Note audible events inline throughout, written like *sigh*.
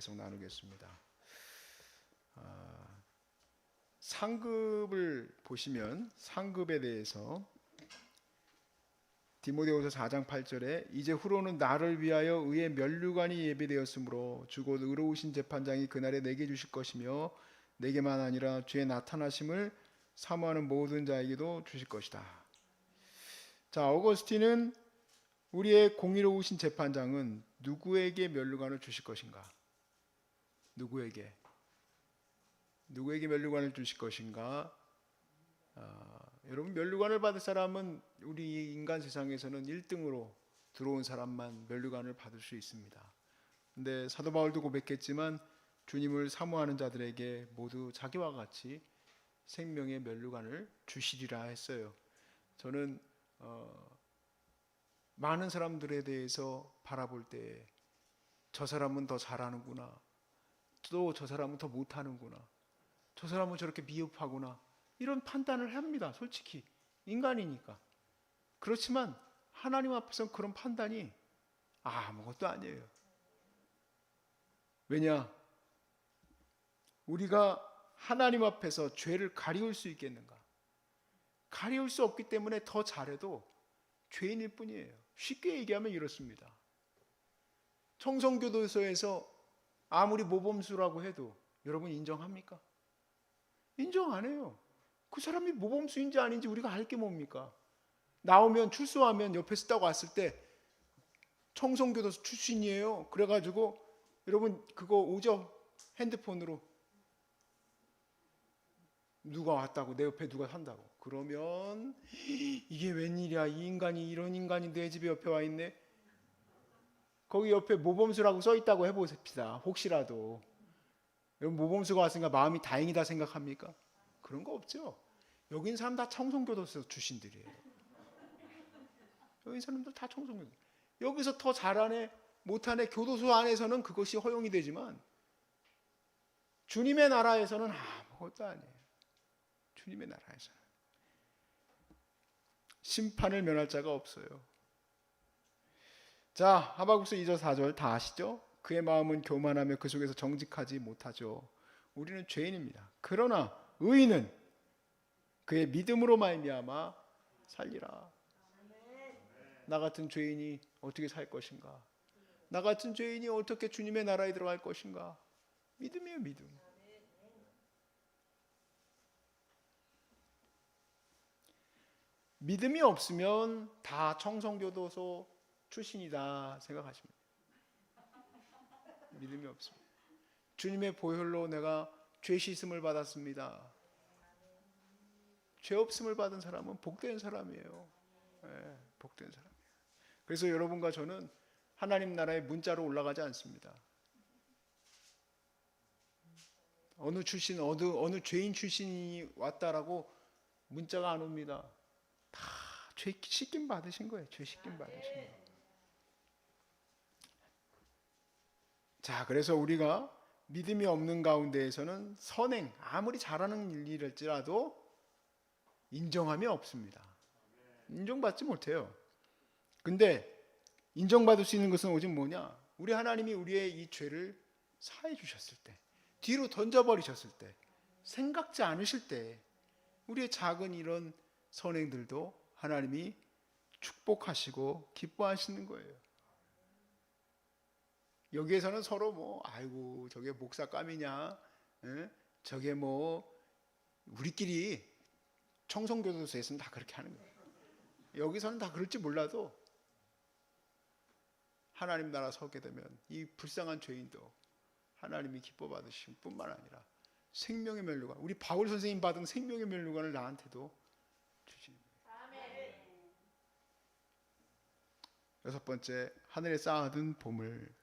계속 나누겠습니다. 아, 상급을 보시면 상급에 대해서 디모데후서 4장 8절에 이제 후로는 나를 위하여 의의 면류관이 예비되었으므로 주곧 의로우신 재판장이 그날에 내게 주실 것이며 내게만 아니라 주의 나타나심을 사모하는 모든 자에게도 주실 것이다. 자, 어거스틴은 우리의 공의로우신 재판장은 누구에게 면류관을 주실 것인가? 누구에게? 누구에게 면류관을 주실 것인가? 아, 여러분 면류관을 받을 사람은 우리 인간 세상에서는 1등으로 들어온 사람만 면류관을 받을 수 있습니다. 근데 사도 바울도 고백했지만 주님을 사모하는 자들에게 모두 자기와 같이 생명의 면류관을 주시리라 했어요. 저는 어, 많은 사람들에 대해서 바라볼 때 저 사람은 더 잘하는구나. 또 저 사람은 더 못하는구나. 저 사람은 저렇게 미흡하구나. 이런 판단을 합니다. 솔직히 인간이니까. 그렇지만 하나님 앞에서 그런 판단이 아무것도 아니에요. 왜냐? 우리가 하나님 앞에서 죄를 가리울 수 있겠는가? 가리울 수 없기 때문에 더 잘해도 죄인일 뿐이에요. 쉽게 얘기하면 이렇습니다. 청성교도소에서 아무리 모범수라고 해도 여러분 인정합니까? 인정 안 해요. 그 사람이 모범수인지 아닌지 우리가 알 게 뭡니까? 나오면 출소하면 옆에서 딱 왔을 때 청송교도소 출신이에요. 그래가지고 여러분 그거 오죠 핸드폰으로 누가 왔다고 내 옆에 누가 산다고 그러면 이게 웬일이야 이 인간이 이런 인간이 내 집에 옆에 와 있네 거기 옆에 모범수라고 써 있다고 해보십시다 혹시라도 여러분 모범수가 왔으니까 마음이 다행이다 생각합니까? 그런 거 없죠. 있는 사람 다 청송교도소 출신들이에요. 여기 사람들 다 청송교도. 여기서 더 잘하네, 못하네, 교도소 안에서는 그것이 허용이 되지만 주님의 나라에서는 아무것도 아니에요. 주님의 나라에서는. 심판을 면할 자가 없어요. 자, 하박국서 2절 4절 다 아시죠? 그의 마음은 교만하며 그 속에서 정직하지 못하죠. 우리는 죄인입니다. 그러나 의인은 그의 믿음으로 말미암아 살리라. 나 같은 죄인이 어떻게 살 것인가? 나 같은 죄인이 어떻게 주님의 나라에 들어갈 것인가? 믿음이에요, 믿음. 믿음이 없으면 다 청성교도소 출신이다 생각하십니다. 믿음이 없습니다. 주님의 보혈로 내가 죄 씻음을 받았습니다. 죄 없음을 받은 사람은 복된 사람이에요. 네, 복된 사람이에요. 그래서 여러분과 저는 하나님 나라의 문자로 올라가지 않습니다. 어느 출신 어느 어느 죄인 출신이 왔다라고 문자가 안 옵니다. 다 죄 씻김 받으신 거예요. 죄 씻김 받으신 거예요. 자, 그래서 우리가 믿음이 없는 가운데에서는 선행 아무리 잘하는 일일지라도 인정함이 없습니다. 인정받지 못해요. 근데 인정받을 수 있는 것은 오직 뭐냐? 우리 하나님이 우리의 이 죄를 사해 주셨을 때, 뒤로 던져 버리셨을 때, 생각지 않으실 때 우리의 작은 이런 선행들도 하나님이 축복하시고 기뻐하시는 거예요. 여기에서는 서로 뭐 아이고 저게 목사감이냐, 에? 저게 뭐 우리끼리 청송교도소에서는 다 그렇게 하는 거예요. 여기서는 다 그럴지 몰라도 하나님 나라 서게 되면 이 불쌍한 죄인도 하나님이 기뻐 받으심 뿐만 아니라 생명의 멸류관 우리 바울 선생님 받은 생명의 멸류관을 나한테도 주시. 여섯 번째 하늘에 쌓아둔 보물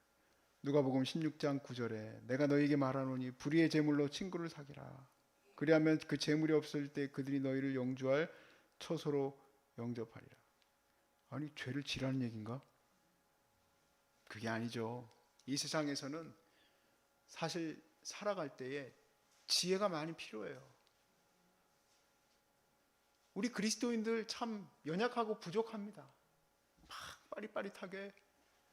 누가복음 16장 9절에 내가 너에게 말하노니 불의의 제물로 친구를 사귀라. 그리하면 그 제물이 없을 때 그들이 너희를 영주할 처소로 영접하리라. 아니 죄를 지라는 얘긴가? 그게 아니죠. 이 세상에서는 사실 살아갈 때에 지혜가 많이 필요해요. 우리 그리스도인들 참 연약하고 부족합니다. 막 빠릿빠릿하게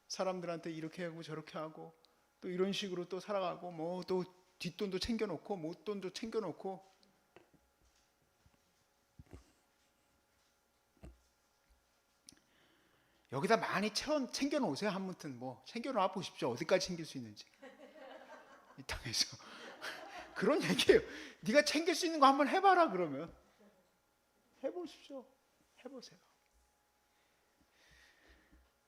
사람들한테 이렇게 하고 저렇게 하고 또또 이런 식으로 또 살아가고 뭐 또 뒷돈도 챙겨놓고 못돈도 챙겨놓고 여기다 많이 채워 챙겨 놓으세요 한무튼 뭐 챙겨 놔 보십시오 어디까지 챙길 수 있는지 이 땅에서 *laughs* 그런 얘기예요. 네가 챙길 수 있는 거 한번 해봐라 그러면 해보십시오. 해보세요.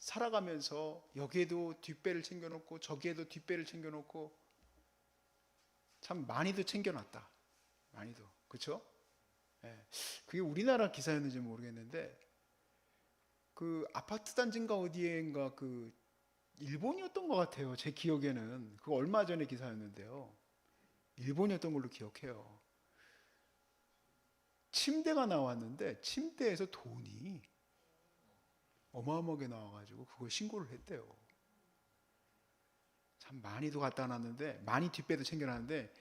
살아가면서 여기에도 뒷배를 챙겨놓고 저기에도 뒷배를 챙겨놓고 참 많이도 챙겨놨다. 많이도 그렇죠? 예, 그게 우리나라 기사였는지 모르겠는데 그 아파트 단지인가 어디에인가 그 일본이었던 것 같아요. 제 기억에는 그 얼마 전에 기사였는데요. 일본이었던 걸로 기억해요. 침대가 나왔는데 침대에서 돈이 어마어마하게 나와가지고 그걸 신고를 했대요. 참 많이도 갖다 놨는데 많이 뒷배도 챙겨놨는데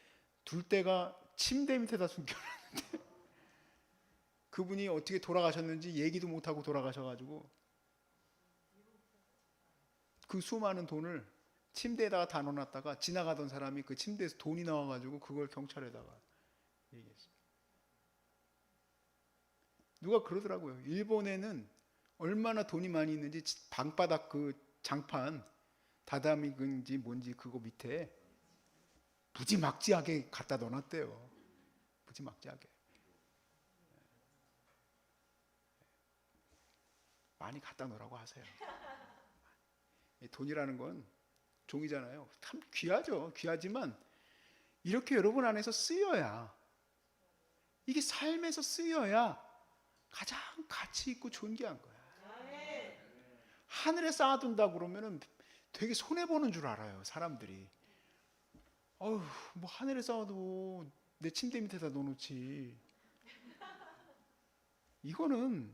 둘 때가 침대 밑에다 숨겨놨는데 *laughs* 그분이 어떻게 돌아가셨는지 얘기도 못하고 돌아가셔가지고 그 수많은 돈을 침대에다가 다 넣어놨다가 지나가던 사람이 그 침대에서 돈이 나와가지고 그걸 경찰에다가 얘기했어요. 누가 그러더라고요. 일본에는 얼마나 돈이 많이 있는지 방바닥 그 장판 다다미인지 뭔지 그거 밑에 무지막지하게 갖다 넣어놨대요. 무지막지하게. 많이 갖다 놓으라고 하세요. 이 돈이라는 건 종이잖아요. 참 귀하죠. 귀하지만 이렇게 여러분 안에서 쓰여야 이게 삶에서 쓰여야 가장 가치 있고 존귀한 거야. 하늘에 쌓아둔다 그러면은 되게 손해 보는 줄 알아요. 사람들이. 어휴, 뭐 하늘에 쌓아도 내 침대 밑에다 넣어놓지. 이거는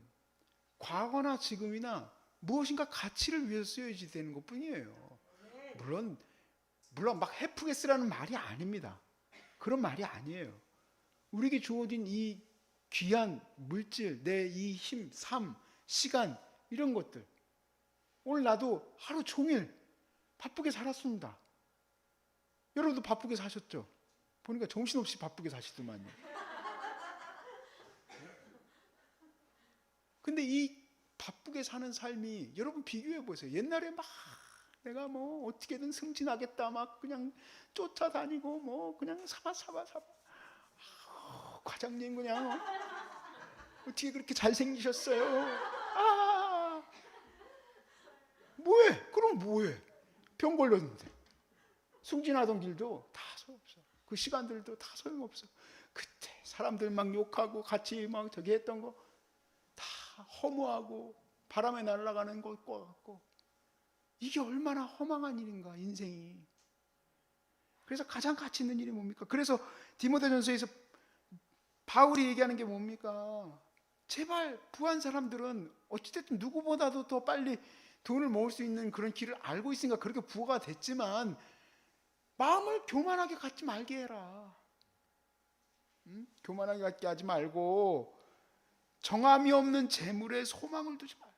과거나 지금이나 무엇인가 가치를 위해서 쓰여야지 되는 것 뿐이에요. 물론, 물론 막 해프게 쓰라는 말이 아닙니다. 그런 말이 아니에요. 우리에게 주어진 이 귀한 물질, 내 이 힘, 삶, 시간, 이런 것들. 오늘 나도 하루 종일 바쁘게 살았습니다. 여러분도 바쁘게 사셨죠? 보니까 정신없이 바쁘게 사시더만요. 근데 이 바쁘게 사는 삶이 여러분 비교해 보세요. 옛날에 막 내가 뭐 어떻게든 승진하겠다 막 그냥 쫓아다니고 뭐 그냥 사바 사바 사바 아우, 과장님 그냥 어? 어떻게 그렇게 잘생기셨어요? 아 뭐해? 그럼 뭐해? 병 걸렸는데 승진하던 길도 다 소용없어. 그 시간들도 다 소용없어. 그때 사람들 막 욕하고 같이 막 저기 했던 거 다 허무하고 바람에 날아가는 것과 같고 이게 얼마나 허망한 일인가 인생이. 그래서 가장 가치 있는 일이 뭡니까? 그래서 디모데전서에서 바울이 얘기하는 게 뭡니까? 제발 부한 사람들은 어찌됐든 누구보다도 더 빨리 돈을 모을 수 있는 그런 길을 알고 있으니까 그렇게 부가 됐지만 마음을 교만하게 갖지 말게 해라. 응? 교만하게 갖게 하지 말고 정함이 없는 재물에 소망을 두지 말.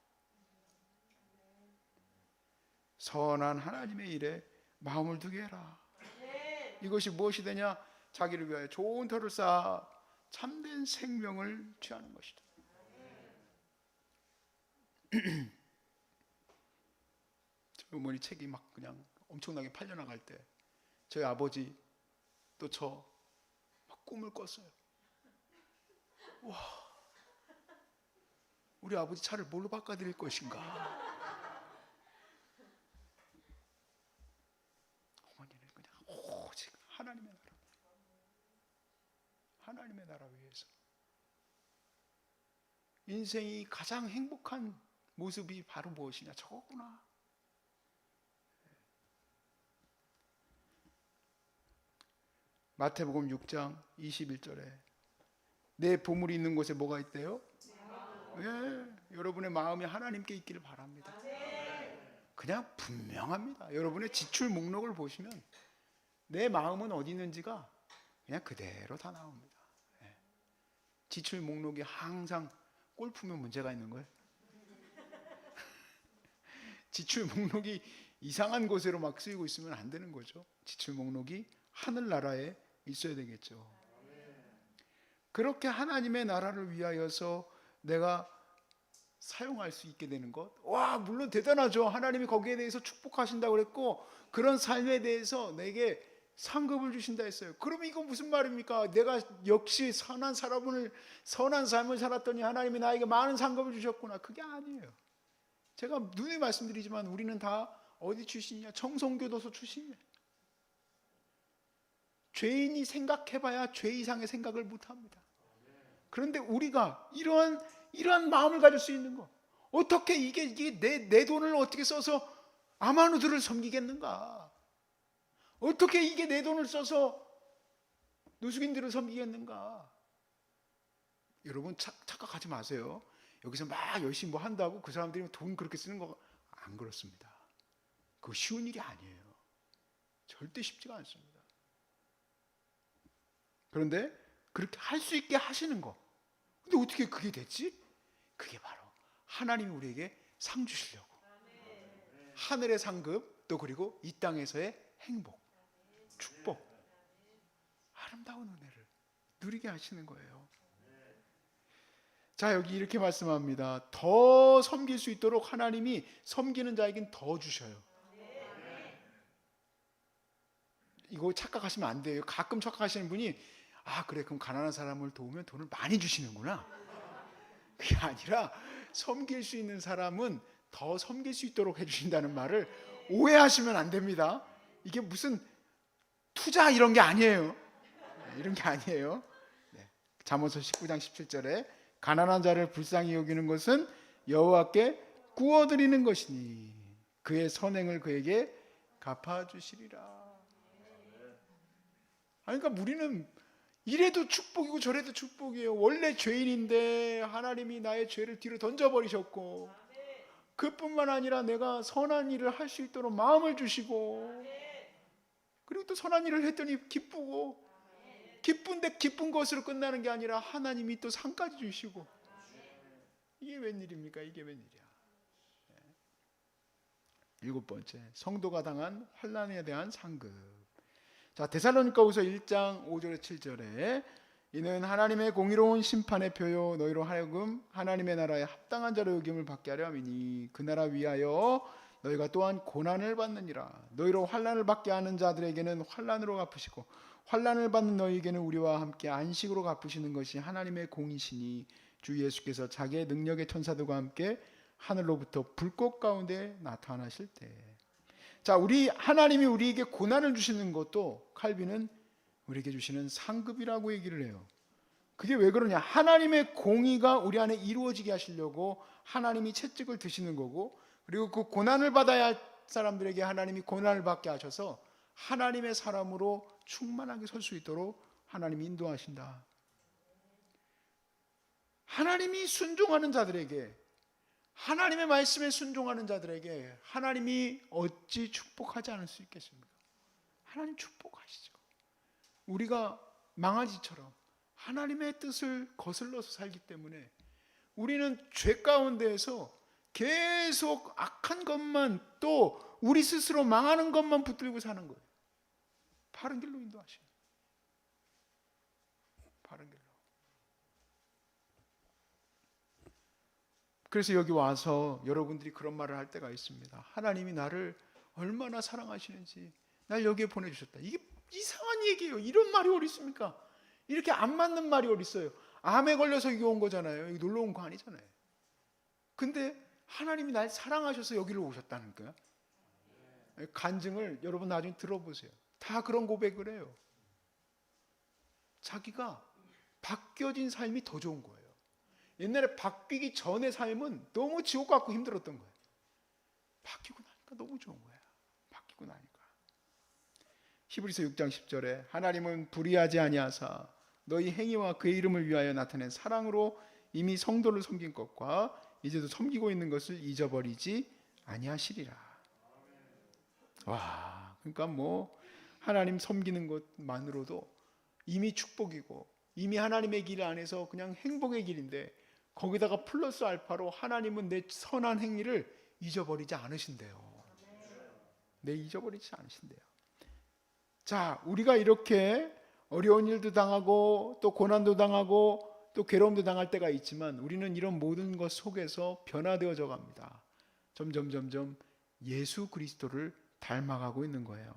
선한 하나님의 일에 마음을 두게 해라. 이것이 무엇이 되냐? 자기를 위하여 좋은 터를 쌓아 참된 생명을 취하는 것이다. *clears throat* 어머니 책이 막 그냥 엄청나게 팔려나갈 때 저희 아버지 또 저 막 꿈을 꿨어요. 와, 우리 아버지 차를 뭘로 바꿔드릴 것인가? 어머니는 그냥 오직 하나님의 나라, 하나님의 나라 위해서 인생이 가장 행복한 모습이 바로 무엇이냐? 저거구나. 마태복음 6장 21절에 내 보물이 있는 곳에 뭐가 있대요? 예, 여러분의 마음이 하나님께 있기를 바랍니다. 그냥 분명합니다. 여러분의 지출 목록을 보시면 내 마음은 어디 있는지가 그냥 그대로 다 나옵니다. 예. 지출 목록이 항상 골프면 문제가 있는 거예요. *laughs* 지출 목록이 이상한 곳으로 막 쓰이고 있으면 안 되는 거죠. 지출 목록이 하늘나라에 있어야 되겠죠. 그렇게 하나님의 나라를 위하여서 내가 사용할 수 있게 되는 것. 와, 물론 대단하죠. 하나님이 거기에 대해서 축복하신다고 그랬고 그런 삶에 대해서 내게 상급을 주신다 했어요. 그러면 이건 무슨 말입니까? 내가 역시 선한 사람을 선한 삶을 살았더니 하나님이 나에게 많은 상급을 주셨구나. 그게 아니에요. 제가 눈에 말씀드리지만 우리는 다 어디 출신이냐? 청송교도소 출신이에요. 죄인이 생각해봐야 죄 이상의 생각을 못합니다. 그런데 우리가 이러한 이러한 마음을 가질 수 있는 거 어떻게 이게 이게 내, 내 돈을 어떻게 써서 아마누들을 섬기겠는가? 어떻게 이게 내 돈을 써서 노숙인들을 섬기겠는가? 여러분 착, 착각하지 마세요. 여기서 막 열심히 뭐 한다고 그 사람들이 돈 그렇게 쓰는 거 안 그렇습니다. 그거 쉬운 일이 아니에요. 절대 쉽지가 않습니다. 그런데 그렇게 할 수 있게 하시는 거. 근데 어떻게 그게 됐지? 그게 바로 하나님이 우리에게 상 주시려고. 하늘의 상급 또 그리고 이 땅에서의 행복, 축복, 아름다운 은혜를 누리게 하시는 거예요. 자, 여기 이렇게 말씀합니다. 더 섬길 수 있도록 하나님이 섬기는 자에겐 더 주셔요. 이거 착각하시면 안 돼요. 가끔 착각하시는 분이 아, 그래. 그럼 가난한 사람을 도우면 돈을 많이 주시는구나. 그게 아니라 섬길 수 있는 사람은 더 섬길 수 있도록 해 주신다는 말을 오해하시면 안 됩니다. 이게 무슨 투자 이런 게 아니에요. 네, 이런 게 아니에요. 네. 잠언서 19장 17절에 가난한 자를 불쌍히 여기는 것은 여호와께 구워드리는 것이니 그의 선행을 그에게 갚아주시리라. 아니, 그러니까 우리는 이래도 축복이고 저래도 축복이에요. 원래 죄인인데 하나님이 나의 죄를 뒤로 던져버리셨고 그뿐만 아니라 내가 선한 일을 할 수 있도록 마음을 주시고 그리고 또 선한 일을 했더니 기쁘고 기쁜데 기쁜 것으로 끝나는 게 아니라 하나님이 또 상까지 주시고 이게 웬일입니까? 이게 웬일이야? 네. 일곱 번째 성도가 당한 환란에 대한 상급. 자 데살로니가후서 1장 5절에 7절에 이는 하나님의 공의로운 심판의 표요 너희로 하여금 하나님의 나라에 합당한 자로 여김을 받게 하려 함이니 그 나라 위하여 너희가 또한 고난을 받느니라 너희로 환란을 받게 하는 자들에게는 환란으로 갚으시고 환란을 받는 너희에게는 우리와 함께 안식으로 갚으시는 것이 하나님의 공이시니 주 예수께서 자기의 능력의 천사들과 함께 하늘로부터 불꽃 가운데 나타나실 때. 자, 우리 하나님이 우리에게 고난을 주시는 것도 칼빈은 우리에게 주시는 상급이라고 얘기를 해요. 그게 왜 그러냐? 하나님의 공의가 우리 안에 이루어지게 하시려고 하나님이 채찍을 드시는 거고, 그리고 그 고난을 받아야 할 사람들에게 하나님이 고난을 받게 하셔서 하나님의 사람으로 충만하게 설 수 있도록 하나님이 인도하신다. 하나님이 순종하는 자들에게 하나님의 말씀에 순종하는 자들에게 하나님이 어찌 축복하지 않을 수 있겠습니까? 하나님 축복하시죠. 우리가 망아지처럼 하나님의 뜻을 거슬러서 살기 때문에 우리는 죄 가운데에서 계속 악한 것만 또 우리 스스로 망하는 것만 붙들고 사는 거예요. 바른 길로 인도하시는. 바른 길로. 그래서 여기 와서 여러분들이 그런 말을 할 때가 있습니다. 하나님이 나를 얼마나 사랑하시는지 날 여기에 보내주셨다. 이게 이상한 얘기예요. 이런 말이 어디 있습니까? 이렇게 안 맞는 말이 어디 있어요? 암에 걸려서 여기 온 거잖아요. 여기 놀러 온 거 아니잖아요. 근데 하나님이 날 사랑하셔서 여기로 오셨다는 거야. 간증을 여러분 나중에 들어보세요. 다 그런 고백을 해요. 자기가 바뀌어진 삶이 더 좋은 거예요. 옛날에 바뀌기 전의 삶은 너무 지옥 같고 힘들었던 거예요. 바뀌고 나니까 너무 좋은 거야. 바뀌고 나니까. 히브리서 6장 10절에 하나님은 불의하지 아니하사 너희 행위와 그의 이름을 위하여 나타낸 사랑으로 이미 성도를 섬긴 것과 이제도 섬기고 있는 것을 잊어버리지 아니하시리라. 와, 그러니까 뭐 하나님 섬기는 것만으로도 이미 축복이고 이미 하나님의 길 안에서 그냥 행복의 길인데 거기다가 플러스 알파로 하나님은 내 선한 행위를 잊어버리지 않으신대요. 내 잊어버리지 않으신대요. 자, 우리가 이렇게 어려운 일도 당하고 또 고난도 당하고 또 괴로움도 당할 때가 있지만 우리는 이런 모든 것 속에서 변화되어져 갑니다. 점점 점점 예수 그리스도를 닮아가고 있는 거예요.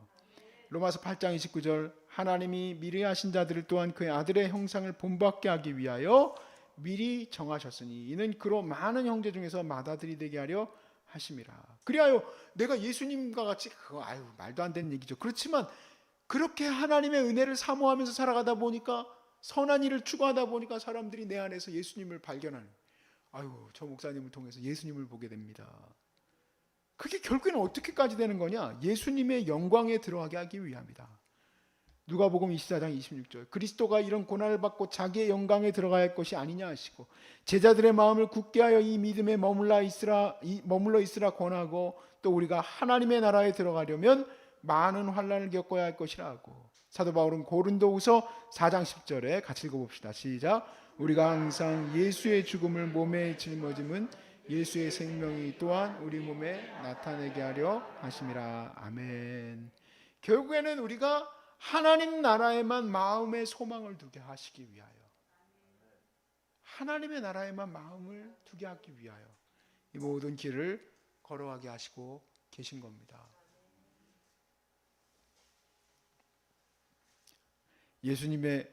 로마서 8장 29절 하나님이 미리 하신 자들을 또한 그의 아들의 형상을 본받게 하기 위하여 미리 정하셨으니 이는 그로 많은 형제 중에서 맏아들이 되게 하려 하심이라. 그리하여 내가 예수님과 같이 그거 아유 말도 안 되는 얘기죠. 그렇지만 그렇게 하나님의 은혜를 사모하면서 살아가다 보니까 선한 일을 추구하다 보니까 사람들이 내 안에서 예수님을 발견하는. 아유 저 목사님을 통해서 예수님을 보게 됩니다. 그게 결국에는 어떻게까지 되는 거냐? 예수님의 영광에 들어가게 하기 위함이다. 누가복음 24장 26절 그리스도가 이런 고난을 받고 자기의 영광에 들어가야 할 것이 아니냐 하시고 제자들의 마음을 굳게 하여 이 믿음에 머물러 있으라 이, 머물러 있으라 권하고 또 우리가 하나님의 나라에 들어가려면 많은 환란을 겪어야 할 것이라 하고 사도 바울은 고린도후서 4장 10절에 같이 읽어봅시다. 시작. 우리가 항상 예수의 죽음을 몸에 짊어짐은 예수의 생명이 또한 우리 몸에 나타내게 하려 하심이라. 아멘. 결국에는 우리가 하나님 나라에만 마음의 소망을 두게 하시기 위하여 하나님의 나라에만 마음을 두게 하기 위하여 이 모든 길을 걸어가게 하시고 계신 겁니다. 예수님의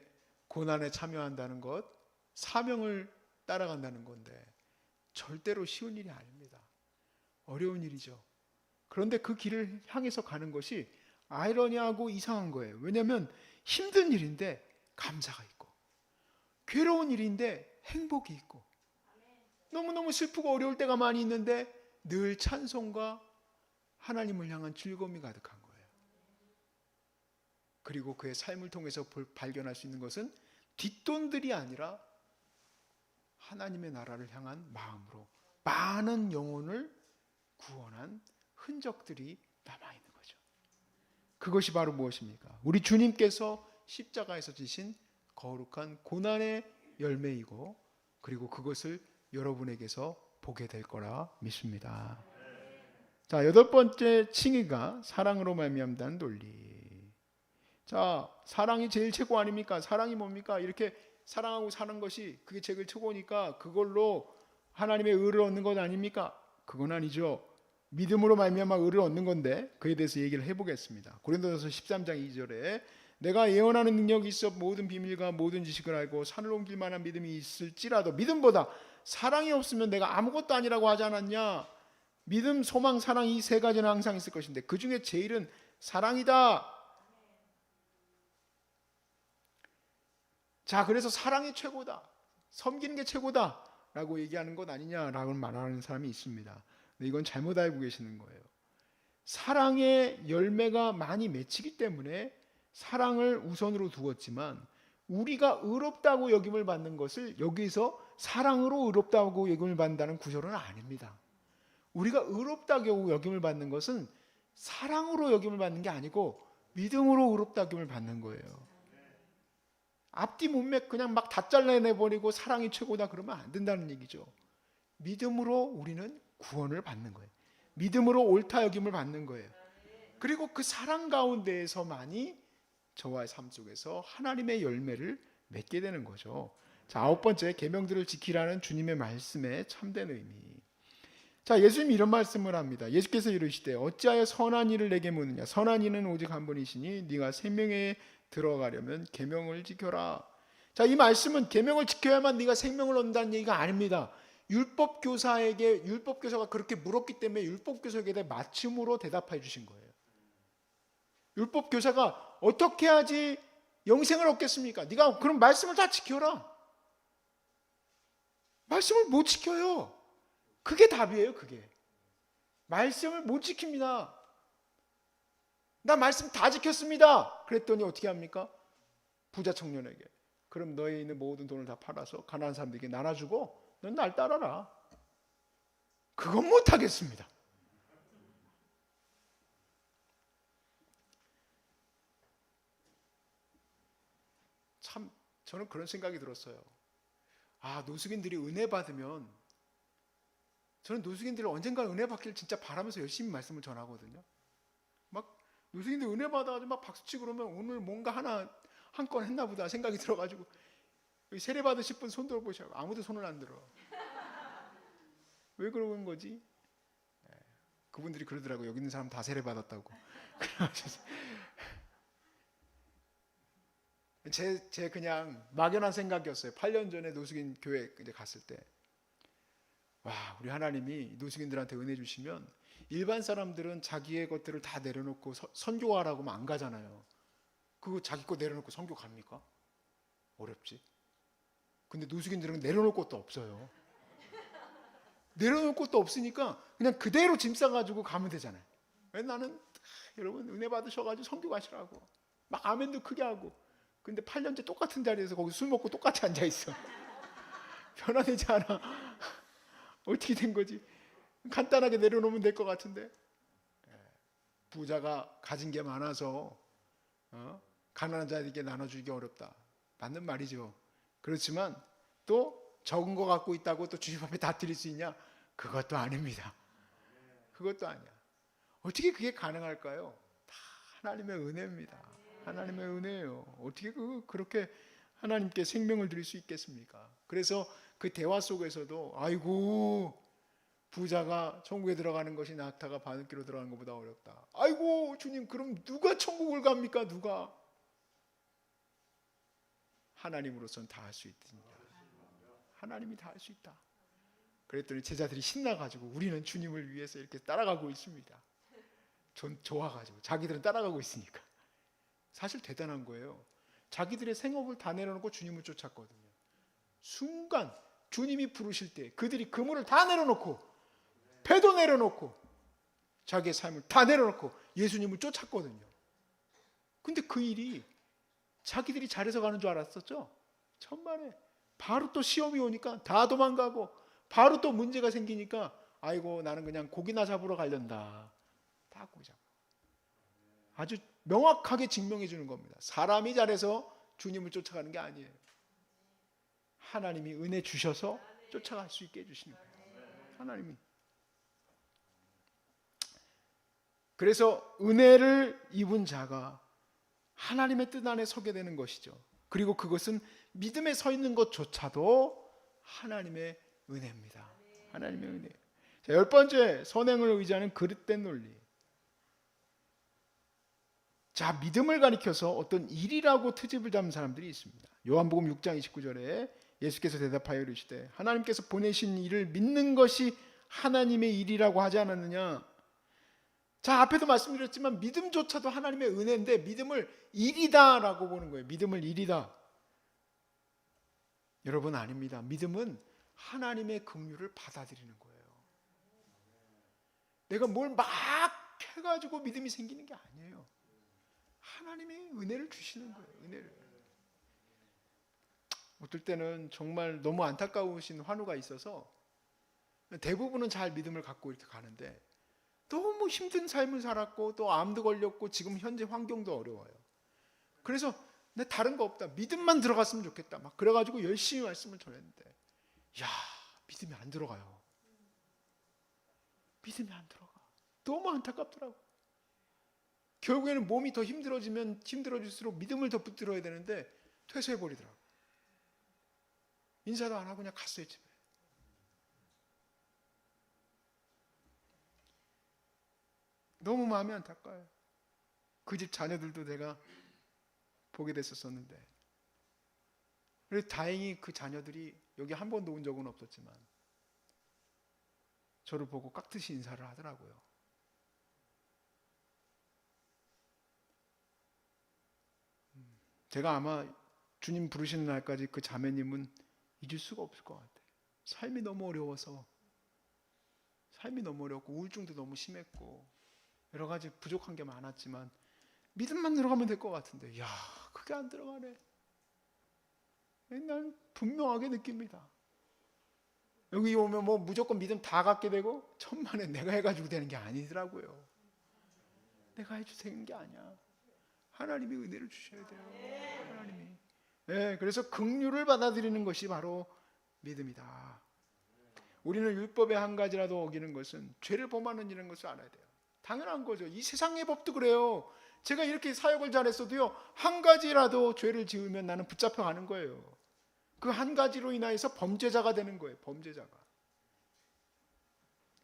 고난에 참여한다는 것, 사명을 따라간다는 건데 절대로 쉬운 일이 아닙니다. 어려운 일이죠. 그런데 그 길을 향해서 가는 것이 아이러니하고 이상한 거예요. 왜냐하면 힘든 일인데 감사가 있고, 괴로운 일인데 행복이 있고, 너무너무 슬프고 어려울 때가 많이 있는데 늘 찬송과 하나님을 향한 즐거움이 가득한 거예요. 그리고 그의 삶을 통해서 볼- 발견할 수 있는 것은 뒷돈들이 아니라 하나님의 나라를 향한 마음으로 많은 영혼을 구원한 흔적들이 남아 있는 거죠. 그것이 바로 무엇입니까? 우리 주님께서 십자가에서 지신 거룩한 고난의 열매이고 그리고 그것을 여러분에게서 보게 될 거라 믿습니다. 자, 여덟 번째 칭의가 사랑으로 말미암다는 논리. 자, 사랑이 제일 최고 아닙니까? 사랑이 뭡니까? 이렇게 사랑하고 사는 것이 그게 제일 최고니까 그걸로 하나님의 의를 얻는 것 아닙니까? 그건 아니죠. 믿음으로 말미암아 의를 얻는 건데 그에 대해서 얘기를 해보겠습니다. 고린도전서 13장 2절에 내가 예언하는 능력이 있어 모든 비밀과 모든 지식을 알고 산을 옮길 만한 믿음이 있을지라도 믿음보다 사랑이 없으면 내가 아무것도 아니라고 하지 않았냐? 믿음, 소망, 사랑 이 세 가지는 항상 있을 것인데 그 중에 제일은 사랑이다. 자, 그래서 사랑이 최고다. 섬기는 게 최고다. 라고 얘기하는 것 아니냐라고 말하는 사람이 있습니다. 이건 잘못 알고 계시는 거예요. 사랑의 열매가 많이 맺히기 때문에 사랑을 우선으로 두었지만 우리가 의롭다고 여김을 받는 것을 여기서 사랑으로 의롭다고 여김을 받는다는 구절은 아닙니다. 우리가 의롭다고 여김을 받는 것은 사랑으로 여김을 받는 게 아니고 믿음으로 의롭다고 여김을 받는 거예요. 앞뒤 문맥 그냥 막 다 잘라내 버리고 사랑이 최고다 그러면 안 된다는 얘기죠. 믿음으로 우리는 구원을 받는 거예요. 믿음으로 옳다 여김을 받는 거예요. 그리고 그 사랑 가운데에서만이 저와의 삶 속에서 하나님의 열매를 맺게 되는 거죠. 자, 아홉 번째 계명들을 지키라는 주님의 말씀의 참된 의미. 자, 예수님이 이런 말씀을 합니다. 예수께서 이르시되 어찌하여 선한 일을 내게 묻느냐 선한 이는 오직 한 분이시니 네가 생명에 들어가려면 계명을 지켜라. 자, 이 말씀은 계명을 지켜야만 네가 생명을 얻는다는 얘기가 아닙니다. 율법 교사에게 율법 교사가 그렇게 물었기 때문에 율법 교사에게 대해 맞춤으로 대답해 주신 거예요. 율법 교사가 어떻게 하지 영생을 얻겠습니까? 네가 그럼 말씀을 다 지켜라. 말씀을 못 지켜요. 그게 답이에요, 그게. 말씀을 못 지킵니다. 나 말씀 다 지켰습니다. 그랬더니 어떻게 합니까? 부자 청년에게 그럼 너에 있는 모든 돈을 다 팔아서 가난한 사람들에게 나눠주고 넌 날 따라라. 그건 못하겠습니다. 참 저는 그런 생각이 들었어요. 아 노숙인들이 은혜 받으면 저는 노숙인들이 언젠가 은혜 받기를 진짜 바라면서 열심히 말씀을 전하거든요. 막 노숙인들 은혜 받아가지고 막 박수치고 그러면 오늘 뭔가 하나 한 건 했나 보다 생각이 들어가지고 세례 받으실 분 손 들어보시라고 아무도 손을 안 들어. 왜 그러는 거지? 예, 그분들이 그러더라고 여기 있는 사람 다 세례 받았다고. *laughs* 제, 제 그냥 막연한 생각이었어요. 8년 전에 노숙인 교회 이제 갔을 때. 와, 우리 하나님이 노숙인들한테 은혜 주시면 일반 사람들은 자기의 것들을 다 내려놓고 서- 선교하라고 안 가잖아요. 그거 자기 거 내려놓고 선교 갑니까? 어렵지. 근데 노숙인들은 내려놓을 것도 없어요. 내려놓을 것도 없으니까 그냥 그대로 짐 싸가지고 가면 되잖아요. 왜 나는 아, 여러분 은혜 받으셔가지고 선교 가시라고 막 아멘도 크게 하고 근데 8년째 똑같은 자리에서 거기 술 먹고 똑같이 앉아 있어. *laughs* 변화되지 않아. *laughs* 어떻게 된 거지? 간단하게 내려놓으면 될 것 같은데. 예. 부자가 가진 게 많아서 어? 가난한 자에게 나눠주기 어렵다. 맞는 말이죠. 그렇지만 또 적은 거 갖고 있다고 또 주님 앞에 다 드릴 수 있냐? 그것도 아닙니다. 그것도 아니야. 어떻게 그게 가능할까요? 다 하나님의 은혜입니다. 하나님의 은혜예요. 어떻게 그 그렇게 하나님께 생명을 드릴 수 있겠습니까? 그래서 그 대화 속에서도 아이고 부자가 천국에 들어가는 것이 낙타가 바늘기로 들어가는 것보다 어렵다. 아이고 주님 그럼 누가 천국을 갑니까? 누가? 하나님으로서는 다 할 수 있느냐. 하나님이 다 할 수 있다. 그랬더니 제자들이 신나가지고 우리는 주님을 위해서 이렇게 따라가고 있습니다. 전 좋아가지고 자기들은 따라가고 있으니까 사실 대단한 거예요. 자기들의 생업을 다 내려놓고 주님을 쫓았거든요. 순간 주님이 부르실 때 그들이 그물을 다 내려놓고 배도 내려놓고 자기의 삶을 다 내려놓고 예수님을 쫓았거든요. 근데 그 일이 자기들이 잘해서 가는 줄 알았었죠? 천만에 바로 또 시험이 오니까 다 도망가고 바로 또 문제가 생기니까 아이고 나는 그냥 고기나 잡으러 가련다. 다 고기 잡아. 아주 명확하게 증명해 주는 겁니다. 사람이 잘해서 주님을 쫓아가는 게 아니에요. 하나님이 은혜 주셔서 쫓아갈 수 있게 해주시는 거예요. 하나님이. 그래서 은혜를 입은 자가 하나님의 뜻 안에 서게 되는 것이죠. 그리고 그것은 믿음에 서 있는 것조차도 하나님의 은혜입니다. 하나님의 은혜. 자, 열 번째 선행을 의지하는 그릇된 논리. 자, 믿음을 가리켜서 어떤 일이라고 트집을 잡는 사람들이 있습니다. 요한복음 6장 29절에 예수께서 대답하여 이르시되 하나님께서 보내신 일을 믿는 것이 하나님의 일이라고 하지 않았느냐? 자, 앞에도 말씀드렸지만 믿음조차도 하나님의 은혜인데 믿음을 일이다라고 보는 거예요. 믿음을 일이다. 여러분 아닙니다. 믿음은 하나님의 긍휼을 받아들이는 거예요. 내가 뭘 막 해가지고 믿음이 생기는 게 아니에요. 하나님의 은혜를 주시는 거예요. 은혜를. 어떨 때는 정말 너무 안타까우신 환우가 있어서 대부분은 잘 믿음을 갖고 이렇게 가는데 너무 힘든 삶을 살았고 또 암도 걸렸고 지금 현재 환경도 어려워요. 그래서 내 다른 거 없다. 믿음만 들어갔으면 좋겠다. 막 그래가지고 열심히 말씀을 전했는데, 야 믿음이 안 들어가요. 믿음이 안 들어가. 너무 안타깝더라고. 결국에는 몸이 더 힘들어지면 힘들어질수록 믿음을 더 붙들어야 되는데 퇴소해 버리더라고. 인사도 안 하고 그냥 갔어요 집에. 너무 마음이 안타까워요. 그 집 자녀들도 내가 보게 됐었었는데. 그래서 다행히 그 자녀들이 여기 한 번도 온 적은 없었지만 저를 보고 깍듯이 인사를 하더라고요. 음, 제가 아마 주님 부르시는 날까지 그 자매님은 잊을 수가 없을 것 같아요. 삶이 너무 어려워서 삶이 너무 어렵고 우울증도 너무 심했고 여러 가지 부족한 게 많았지만 믿음만 들어가면 될 것 같은데, 야, 그게 안 들어가네. 난 분명하게 느낍니다. 여기 오면 뭐 무조건 믿음 다 갖게 되고 천만에 내가 해가지고 되는 게 아니더라고요. 내가 해주는 게 아니야. 하나님이 은혜를 주셔야 돼요. 하나님이. 네, 그래서 긍휼을 받아들이는 것이 바로 믿음이다. 우리는 율법의 한 가지라도 어기는 것은 죄를 범하는 이런 것을 알아야 돼요. 당연한 거죠. 이 세상의 법도 그래요. 제가 이렇게 사역을 잘했어도요 한 가지라도 죄를 지으면 나는 붙잡혀 가는 거예요. 그 한 가지로 인하여서 범죄자가 되는 거예요. 범죄자가.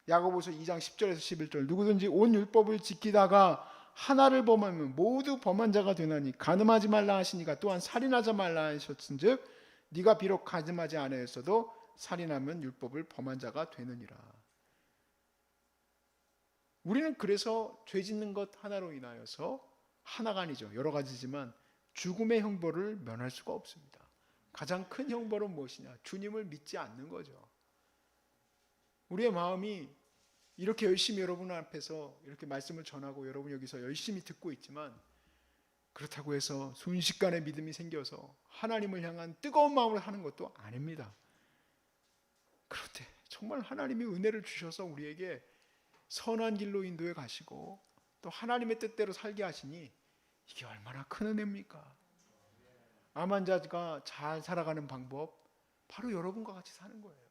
야고보서 2장 10절에서 11절 누구든지 온 율법을 지키다가 하나를 범하면 모두 범한 자가 되나니 간음하지 말라 하시니까 또한 살인하지 말라 하셨은즉 네가 비록 간음하지 않았어도 살인하면 율법을 범한 자가 되느니라. 우리는 그래서 죄 짓는 것 하나로 인하여서 하나가 아니죠. 여러 가지지만 죽음의 형벌을 면할 수가 없습니다. 가장 큰 형벌은 무엇이냐? 주님을 믿지 않는 거죠. 우리의 마음이 이렇게 열심히 여러분 앞에서 이렇게 말씀을 전하고 여러분 여기서 열심히 듣고 있지만 그렇다고 해서 순식간에 믿음이 생겨서 하나님을 향한 뜨거운 마음을 하는 것도 아닙니다. 그런데 정말 하나님이 은혜를 주셔서 우리에게 선한 길로 인도해 가시고 또 하나님의 뜻대로 살게 하시니 이게 얼마나 큰 은혜입니까? 암 환자가 잘 살아가는 방법 바로 여러분과 같이 사는 거예요.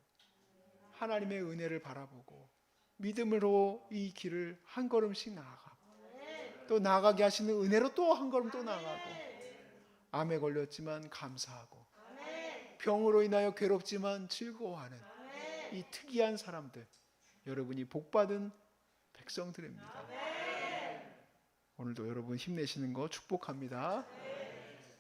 하나님의 은혜를 바라보고 믿음으로 이 길을 한 걸음씩 나아가고 또 나아가게 하시는 은혜로 또 한 걸음 또 나아가고 암에 걸렸지만 감사하고 병으로 인하여 괴롭지만 즐거워하는 이 특이한 사람들 여러분이 복받은 백성들입니다. 오늘도 여러분 힘내시는 거 축복합니다.